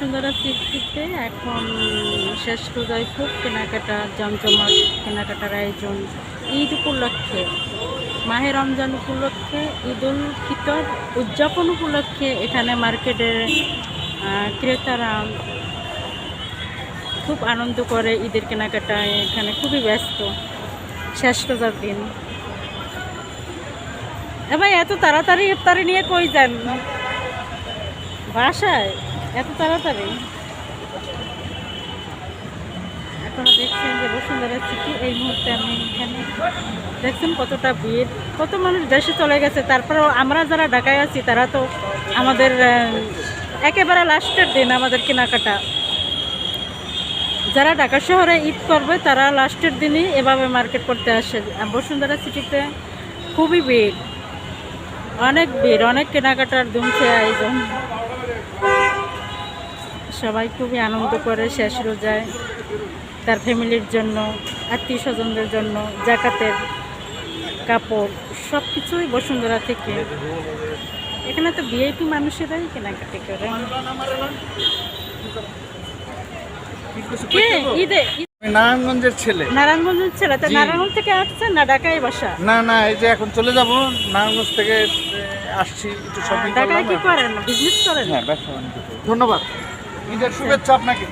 বসুন্ধরা সিটিতে এখন শেষ রোজায় খুব কেনাকাটা, জমজমাট কেনাকাটার আয়োজন। ঈদ উপলক্ষে, মাহে রমজান উপলক্ষে ঈদ উল ফিতর উদযাপন উপলক্ষে এখানে মার্কেটের ক্রেতারা খুব আনন্দ করে ঈদের কেনাকাটায়। এখানে খুবই ব্যস্ত শেষ রোজার দিন। এ ভাই, এত তাড়াতাড়ি ইফতারি নিয়ে কই যান? বাসায়? এত তাড়াতাড়ি? এখনও দেখছেন যে বসুন্ধরা সিটি এই মুহূর্তে আমি এখানে। দেখছেন কতটা ভিড়, কত মানুষ দেশে চলে গেছে, তারপরেও আমরা যারা ঢাকায় আছি, তারা তো আমাদের একেবারে লাস্টের দিন আমাদের কেনাকাটা। যারা ঢাকা শহরে ঈদ করবে, তারা লাস্টের দিনই এভাবে মার্কেট করতে আসে। বসুন্ধরা সিটিতে খুবই ভিড়। অনেক ভিড়, অনেক কেনাকাটার দুমছে আয়োজন। সবাই খুবই আনন্দ করে শেষ রোজায় তার ফ্যামিলির জন্য আত্মীয় স্বজনদের জন্য জাকাতের কাপড় সব কিছুই বসুন্ধরা থেকে। এখানে তো ভিআইপি মানুষেরাই কেনাকাটি করে। নারায়ণগঞ্জের ছেলে। নারায়ণগঞ্জের ছেলে? তো নারায়ণগঞ্জ থেকে আসছেন না ঢাকায় বাসা? না না এই যে এখন চলে যাব নারায়ণগঞ্জ থেকে আসছি একটু শপিং ঢাকায় কি করেন? বিজনেস করেন? হ্যাঁ ব্যবসা ধন্যবাদ। ঈদের শুভেচ্ছা আপনাকে।